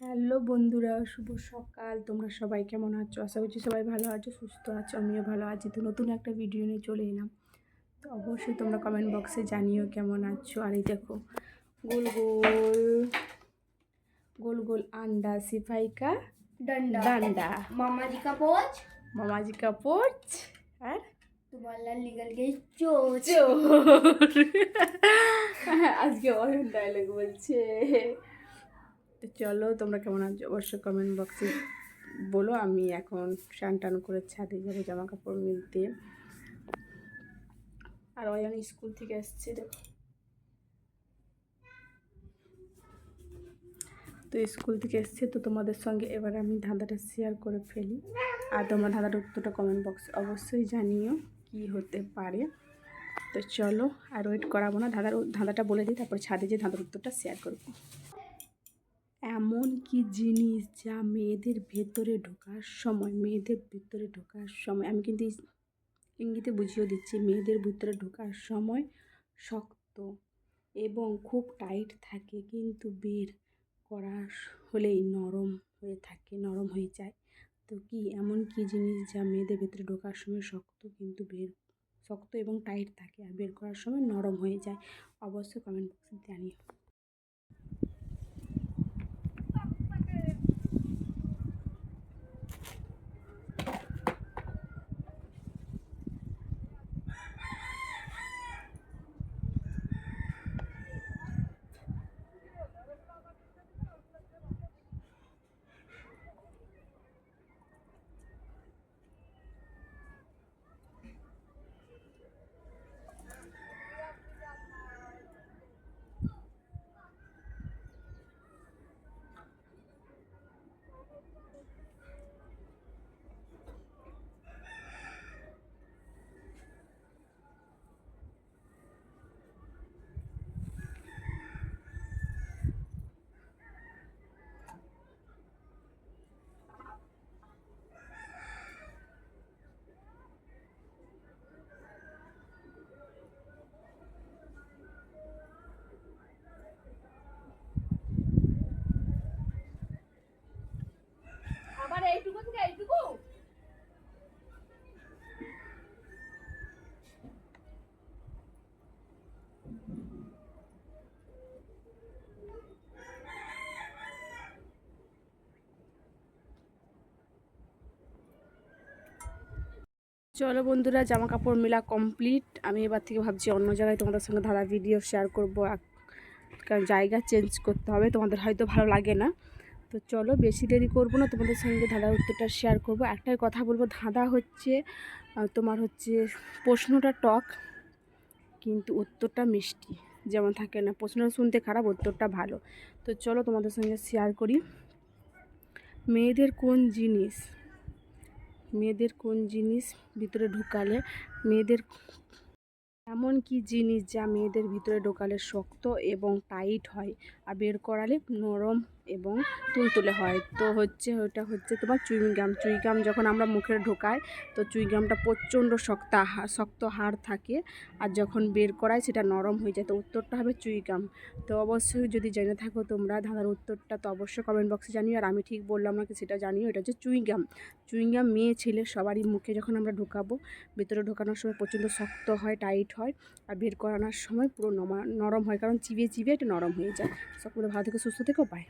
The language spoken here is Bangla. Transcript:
হ্যালো বন্ধুরা শুভ সকাল। তোমরা সবাই কেমন আছো? আশা করছি সবাই ভালো আছো সুস্থ আছো আমিও ভালো আছি। তো নতুন একটা ভিডিও নিয়ে চলে এলাম। তো অবশ্যই তোমরা কমেন্ট বক্সে জানিও কেমন আছো। আর এই দেখো গোল গোল গোল গোল আন্ডা সিফাইকা ডান্ডা। ডান্ডা। মামাজি কাপড় মামাজি কাপোচ আর? লিগাল আজকে অনেক ডায়লগ বলছে। তো চলো, তোমরা কেমন আছো? অবশ্যই কমেন্ট বক্সে বলো। আমি এখন স্নান টান করে ছাদে যাব জামা কাপড় মিলতে। আর অয়ন স্কুল থেকে এসছে দেখো। তো স্কুল থেকে এসছে, তো তোমাদের সঙ্গে এবার আমি ধাঁধাটা শেয়ার করে ফেলি। আর তোমরা ধাঁধাটা উত্তরটা কমেন্ট বক্সে অবশ্যই জানিও কি হতে পারে। তো চলো, আর ওয়েট করাবো না। ধাঁধার ধাঁধাটা বলে দিই, তারপর ছাদে যে ধাঁধার উত্তরটা শেয়ার করব। এমন কি জিনিস যা মেয়েদের ভেতরে ঢোকার সময়, মেয়েদের ভেতরে ঢোকার সময়? আমি কিন্তু ইঙ্গিতে বুঝিয়ে দিচ্ছি, মেয়েদের ভিতরে ঢোকার সময় শক্ত এবং খুব টাইট থাকে, কিন্তু বের করা হলেই নরম হয়ে থাকে, নরম হয়ে যায়। তো কি এমন কি জিনিস যা মেয়েদের ভেতরে ঢোকার সময় শক্ত কিন্তু বের, শক্ত এবং টাইট থাকে আর বের করার সময় নরম হয়ে যায়? অবশ্যই কমেন্ট বক্সে জানিও। চলো বন্ধুরা জামা কাপড় মেলা কমপ্লিট আমি এবার থেকে ভাবছি অন্য জায়গায় তোমাদের সঙ্গে ধারা ভিডিও শেয়ার করব। কারণ জায়গা চেঞ্জ করতে হবে, তোমাদের হয়তো ভালো লাগে না। তো চলো, বেশি দেরি করব না, তোমাদের সঙ্গে ধাঁধা উত্তরটা শেয়ার করব। একটাই কথা বলব, ধাঁধা হচ্ছে তোমার হচ্ছে প্রশ্নটা টক, কিন্তু উত্তরটা মিষ্টি। যেমন থাকে না প্রশ্নটা শুনতে খারাপ, উত্তরটা ভালো। তো চলো, তোমাদের সঙ্গে শেয়ার করি। মেয়েদের কোন জিনিস মেয়েদের কোন জিনিস ভিতরে ঢুকালে মেয়েদের এমন কি জিনিস যা মেয়েদের ভিতরে ঢোকালে শক্ত এবং টাইট হয়? আর বের করালে নরম এবং তুলতুলে হয়। তো হচ্ছে, ওটা হচ্ছে তোমার চুইংগাম। চুইংগাম যখন আমরা মুখে ঢোকাই, তো চুইংগামটা প্রচণ্ড শক্ত শক্ত হাড় থাকে আর যখন বের করায় সেটা নরম হয়ে যায়। তো উত্তরটা হবে চুইংগাম। তো অবশ্যই যদি জেনে থাকো তোমরা ধাঁধার উত্তরটা, তো অবশ্যই কমেন্ট বক্সে জানিও। আর আমি ঠিক বললাম নাকি সেটা জানিও, এটা হচ্ছে চুইংগাম। চুইংগাম মেয়ে ছেলে সবারই মুখে যখন আমরা ঢোকাবো, ভেতরে ঢোকানোর সময় প্রচণ্ড শক্ত হয় টাইট হয় আর বের করানোর সময় পুরো নরম হয়। কারণ চিবিয়ে চিবিয়ে এটা নরম হয়ে যায়। সকলে ভালো থেকে, সুস্থ থেকেও পায়